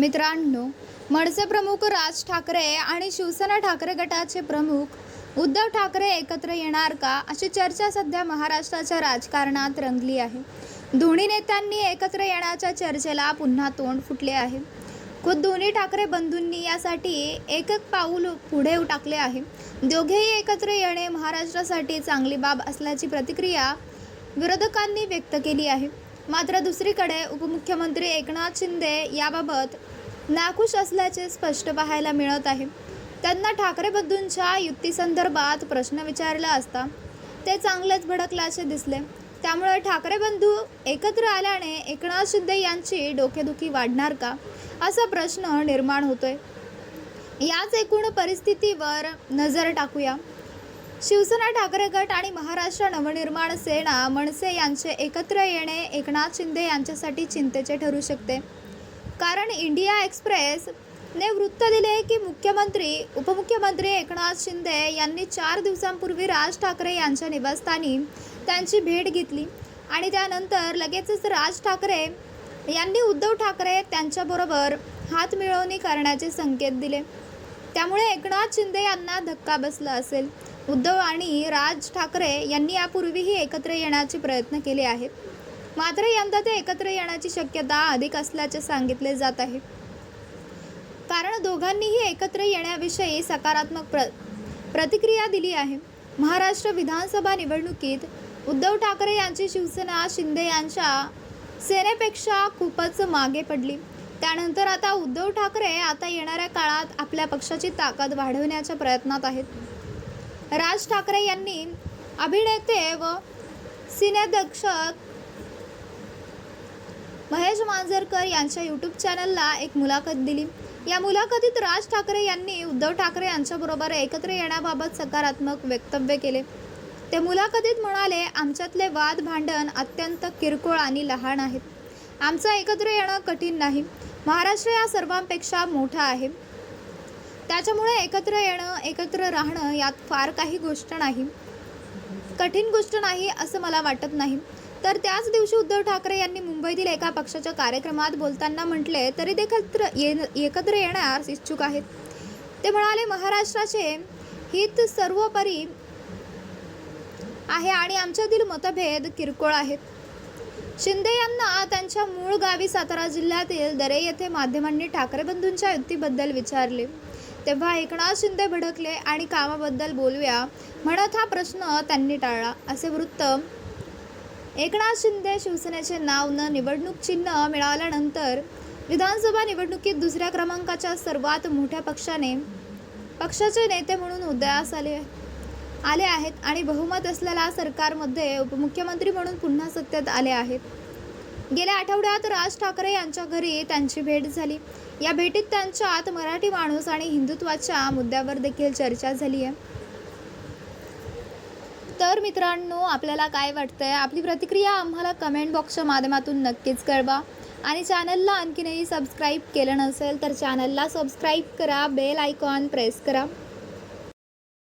मित्रांनो मनसे प्रमुख राज ठाकरे आणि शिवसेना ठाकरे गटाचे प्रमुख उद्धव ठाकरे एकत्र येणार का अशी चर्चा सध्या महाराष्ट्राच्या राजकारणात रंगली आहे. दोन्ही नेत्यांनी एकत्र येण्याच्या चर्चेला पुन्हा तोंड फुटले आहे. खुद दोन्ही ठाकरे बंधूंनी यासाठी एक एक पाऊल पुढे टाकले आहे. दोघेही एकत्र येणे महाराष्ट्रासाठी चांगली बाब असल्याची प्रतिक्रिया विरोधकांनी व्यक्त केली आहे. मात्र दुसरीकडे उपमुख्यमंत्री एकनाथ शिंदे याबाबत नाखुश असल्याचे स्पष्ट पाहायला मिळत आहे. त्यांना ठाकरे बंधूंच्या युक्तीसंदर्भात प्रश्न विचारला असता ते चांगलेच भडकल्याचे दिसले. त्यामुळे ठाकरे बंधू एकत्र आल्याने एकनाथ शिंदे यांची डोकेदुखी वाढणार का? असा प्रश्न निर्माण होतोय. याच एकूण परिस्थितीवर नजर टाकूया. शिवसेना ठाकरे गट आणि महाराष्ट्र नवनिर्माण सेना मनसे यांचे एकत्र येणे एकनाथ शिंदे यांच्यासाठी चिंतेचे ठरू शकते. कारण इंडिया एक्सप्रेस ने वृत्त दिले की मुख्यमंत्री उपमुख्यमंत्री एकनाथ शिंदे यांनी चार दिवसांपूर्वी राज ठाकरे यांच्या निवासस्थानी त्यांची भेट घेतली आणि त्यानंतर लगेचच राज ठाकरे यांनी उद्धव ठाकरे त्यांच्याबरोबर हातमिळवणी करण्याचे संकेत दिले. त्यामुळे एकनाथ शिंदे यांना धक्का बसला असेल. उद्धव आणि राज ठाकरे यांनी यापूर्वीही एकत्र येण्याचे प्रयत्न केले आहेत. मात्र यंदा ते एकत्र येण्याची शक्यता अधिक असल्याचे सांगितले जात आहे. कारण दोघांनीही एकत्र येण्याविषयी सकारात्मक प्र प्रतिक्रिया दिली आहे. महाराष्ट्र विधानसभा निवडणुकीत उद्धव ठाकरे यांची शिवसेना शिंदे यांच्या सेनेपेक्षा खूपच मागे पडली. त्यानंतर आता उद्धव ठाकरे आता येणाऱ्या काळात आपल्या पक्षाची ताकद वाढवण्याच्या प्रयत्नात आहेत. राज ठाकरे यांनी अभिनेते व सिनेदर्शक महेश मांजरकर यांच्या यूट्यूब चॅनलला एक मुलाखत दिली. या मुलाखतीत राज ठाकरे यांनी उद्धव ठाकरे यांच्याबरोबर एकत्र येण्याबाबत सकारात्मक वक्तव्य केले. ते मुलाखतीत म्हणाले आमच्यातले वाद भांडण अत्यंत किरकोळ आणि लहान आहेत. आमचं एकत्र येणं कठीण नाही. महाराष्ट्र या सर्वांपेक्षा मोठा आहे. त्याच्यामुळे एकत्र येणं एकत्र राहणं यात फार काही गोष्ट नाही. कठीण गोष्ट नाही असं मला वाटत नाही. तर त्याच दिवशी उद्धव ठाकरे यांनी मुंबईतील एका पक्षाच्या कार्यक्रमात बोलताना म्हटले तरी ते एकत्र ये एकत्र येण्यास इच्छुक आहेत. ते म्हणाले महाराष्ट्राचे हित सर्वोपरी आहे आणि आमच्यातील मतभेद किरकोळ आहेत. शिंदे यांना त्यांच्या मूळ गावी सातारा जिल्ह्यातील दरे येथे माध्यमांनी ठाकरे बंधूंच्या युतीबद्दल विचारले. तेव्हा एकनाथ शिंदे भडकले आणि कामाबद्दल बोलूया. म्हणत हा प्रश्न त्यांनी टाळला. असे वृत्त एकनाथ शिंदे शिवसेनेचे नाव न निवडणूक चिन्ह मिळाल्यानंतर विधानसभा निवडणुकीत दुसऱ्या क्रमांकाच्या सर्वात मोठ्या पक्षाने पक्षाचे नेते म्हणून उदयास आले आले आहेत आणि बहुमत असलेल्या सरकारमध्ये उपमुख्यमंत्री म्हणून पुन्हा सत्तेत आले आहेत. गेल्या आठवड्यात राज ठाकरे यांच्या घरी त्यांची भेट झाली. या भेटीत त्यांच्यात मराठी माणूस आणि हिंदुत्वाच्या मुद्द्यावर देखील चर्चा झाली आहे तर मित्रांनो आपल्याला काय वाटतंय? आपली प्रतिक्रिया आम्हाला कमेंट बॉक्सच्या माध्यमातून नक्कीच कळवा. आणि चॅनलला आणखीनही सबस्क्राईब केलं नसेल तर चॅनलला सबस्क्राईब करा बेल आयकॉन प्रेस करा.